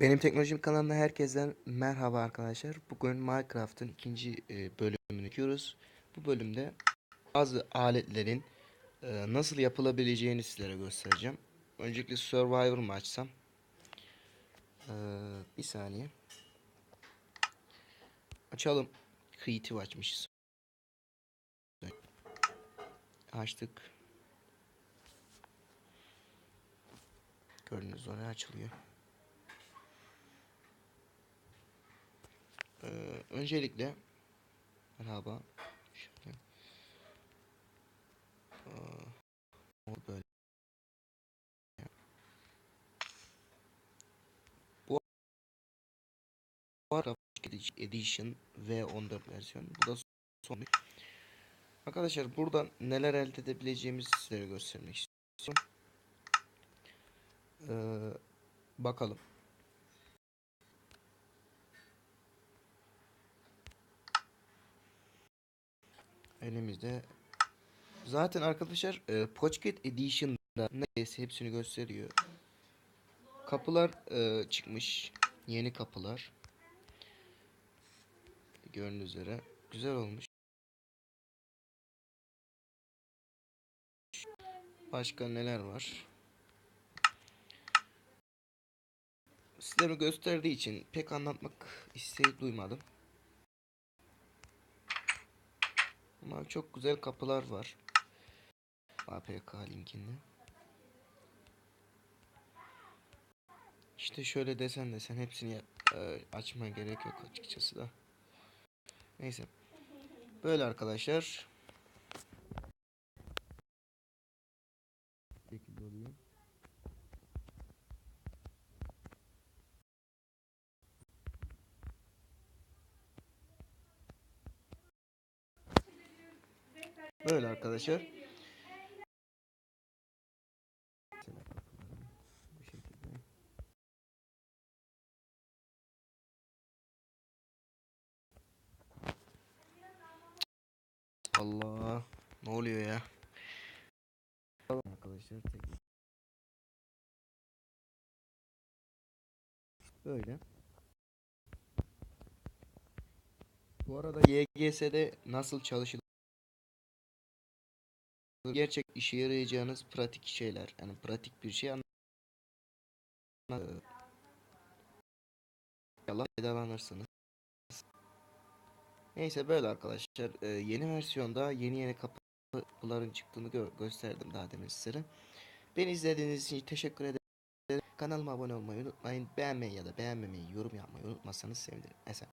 Benim teknolojim kanalına herkesten merhaba arkadaşlar. Bugün Minecraft'ın ikinci e, bölümünü çekiyoruz. Bu bölümde bazı aletlerin e, nasıl yapılabileceğini sizlere göstereceğim. Öncelikle Survivor mı açsam? E, bir saniye. Açalım. Creative açmışız. Açtık. Gördüğünüz oraya açılıyor. Ee, öncelikle merhaba. Şöyle. O böyle. Bu arada Edition V14 versiyon bu da son arkadaşlar buradan neler elde edebileceğimizi sizlere göstermek istiyorum. Ee, bakalım elimizde. Zaten arkadaşlar e, Pocket Edition'da neredeyse hepsini gösteriyor. Kapılar e, çıkmış. Yeni kapılar. Gördüğünüz üzere. Güzel olmuş. Başka neler var? Sizlere gösterdiği için pek anlatmak isteği duymadım. Ama çok güzel kapılar var. APK linkinde. İşte şöyle desen desen hepsini e, açmaya gerek yok açıkçası da. Neyse. Böyle arkadaşlar. Şekilde oluyor. Böyle arkadaşlar. Allah ne oluyor ya? Arkadaşlar tek Böyle. Bu arada YGS'de nasıl çalışılır? Gerçek işe yarayacağınız pratik şeyler. Yani pratik bir şey anla Allah faydalanırsınız. Neyse böyle arkadaşlar. Ee, yeni versiyonda yeni yeni kapıların çıktığını gö gösterdim daha demin sizlere. Beni izlediğiniz için teşekkür ederim. Kanalıma abone olmayı unutmayın. Beğenmeyi ya da beğenmemeyi, yorum yapmayı unutmazsanız sevinirim. Esen.